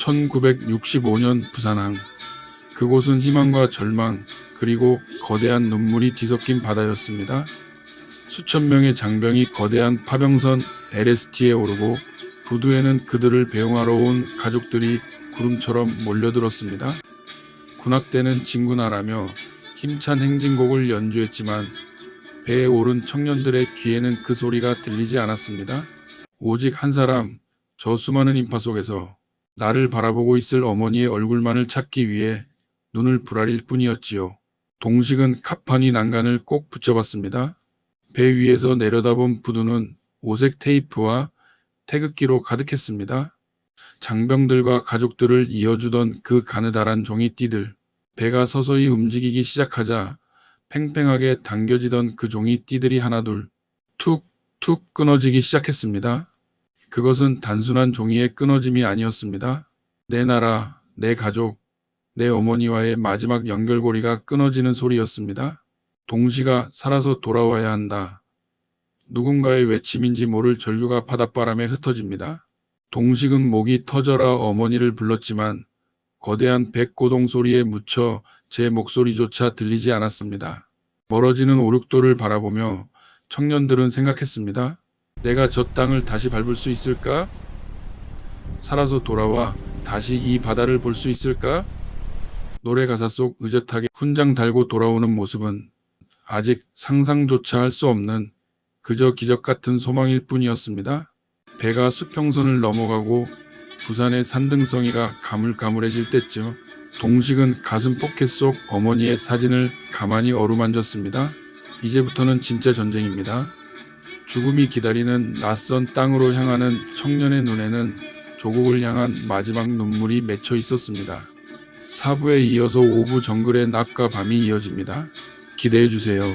1965년 부산항. 그곳은 희망과 절망, 그리고 거대한 눈물이 뒤섞인 바다였습니다. 수천 명의 장병이 거대한 파병선 LST에 오르고 부두에는 그들을 배웅하러 온 가족들이 구름처럼 몰려들었습니다. 군악대는 진군하라며 힘찬 행진곡을 연주했지만 배에 오른 청년들의 귀에는 그 소리가 들리지 않았습니다. 오직 한 사람, 저 수많은 인파 속에서 나를 바라보고 있을 어머니의 얼굴만을 찾기 위해 눈을 부라릴 뿐이었지요. 동식은 카파니 난간을 꼭 붙여봤습니다. 배 위에서 내려다본 부두는 오색 테이프와 태극기로 가득했습니다. 장병들과 가족들을 이어주던 그 가느다란 종이띠들. 배가 서서히 움직이기 시작하자 팽팽하게 당겨지던 그 종이띠들이 하나둘 툭 툭 끊어지기 시작했습니다. 그것은 단순한 종이의 끊어짐이 아니었습니다. 내 나라, 내 가족, 내 어머니와의 마지막 연결고리가 끊어지는 소리였습니다. 동시가 살아서 돌아와야 한다. 누군가의 외침인지 모를 전류가 바닷바람에 흩어집니다. 동식은 목이 터져라 어머니를 불렀지만 거대한 백고동 소리에 묻혀 제 목소리조차 들리지 않았습니다. 멀어지는 오륙도를 바라보며 청년들은 생각했습니다. 내가 저 땅을 다시 밟을 수 있을까? 살아서 돌아와 다시 이 바다를 볼 수 있을까? 노래 가사 속 의젓하게 훈장 달고 돌아오는 모습은 아직 상상조차 할 수 없는 그저 기적 같은 소망일 뿐이었습니다. 배가 수평선을 넘어가고 부산의 산등성이가 가물가물해질 때쯤 동식은 가슴 포켓 속 어머니의 사진을 가만히 어루만졌습니다. 이제부터는 진짜 전쟁입니다. 죽음이 기다리는 낯선 땅으로 향하는 청년의 눈에는 조국을 향한 마지막 눈물이 맺혀 있었습니다. 4부에 이어서 5부 정글의 낮과 밤이 이어집니다. 기대해 주세요.